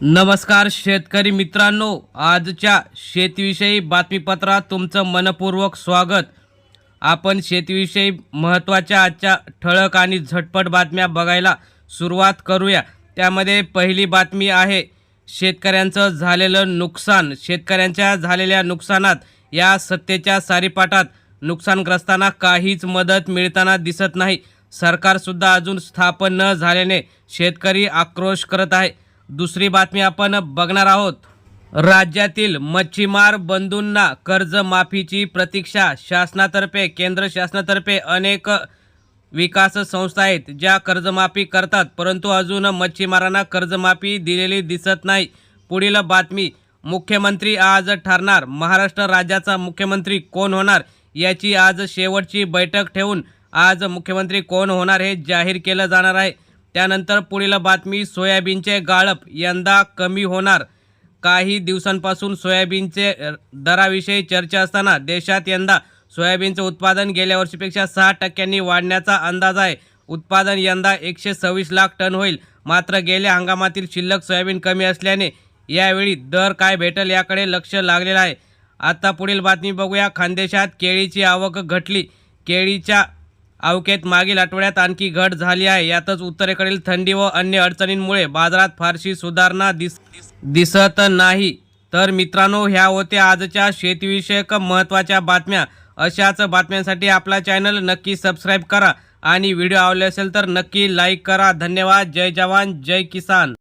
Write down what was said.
नमस्कार शेतकरी मित्रांनो आजच्या शेतीविषयी बातमीपत्रात तुमचं मनपूर्वक स्वागत. आपण शेतीविषयी महत्त्वाच्या आजच्या ठळक आणि झटपट बातम्या बघायला सुरुवात करूया. त्यामध्ये पहिली बातमी आहे शेतकऱ्यांचं झालेलं नुकसान. शेतकऱ्यांच्या झालेल्या नुकसानात या सत्तेच्या सारीपाटात नुकसानग्रस्तांना काहीच मदत मिळताना दिसत नाही. सरकारसुद्धा अजून स्थापन न झाल्याने शेतकरी आक्रोश करत आहे. दुसरी बातमी आपण बघणार आहोत. राज्यातील मच्छीमार बंधूंना कर्जमाफीची प्रतीक्षा शासनातर्फे केंद्र शासनातर्फे अनेक विकास संस्था आहेत ज्या कर्जमाफी करतात. परंतु अजून मच्छीमारांना कर्जमाफी दिलेली दिसत नाही. पुढील बातमी मुख्यमंत्री आज ठरणार. महाराष्ट्र राज्याचा मुख्यमंत्री कोण होणार? याची आज शेवटची बैठक ठेवून आज मुख्यमंत्री कोण होणार हे जाहीर केलं जाणार आहे. त्यानंतर पुढील बातमी सोयाबीनचे गाळप यंदा कमी होणार. काही दिवसांपासून सोयाबीनचे दराविषयी चर्चा असताना देशात यंदा सोयाबीनचं उत्पादन गेल्या वर्षीपेक्षा सहा टक्क्यांनी वाढण्याचा अंदाज आहे. उत्पादन यंदा एकशे सव्वीस लाख टन होईल. मात्र गेल्या हंगामातील शिल्लक सोयाबीन कमी असल्याने यावेळी दर काय भेटेल याकडे लक्ष लागलेलं आहे. आता पुढील बातमी बघूया. खानदेशात केळीची आवक घटली. केळीच्या आवकेत मागील आठवड्यात आणखी घट झाली आहे. यातच उत्तरेकडील थंडी व अन्य अडचणींमुळे बाजारात फारशी सुधारणा दिस दिसत नाही. तर मित्रांनो ह्या होत्या आजच्या शेतीविषयक महत्त्वाच्या बातम्या. अशाच बातम्यांसाठी आपला चॅनल नक्की सबस्क्राईब करा आणि व्हिडिओ आवडले असेल तर नक्की लाईक करा. धन्यवाद. जय जवान. जय किसान.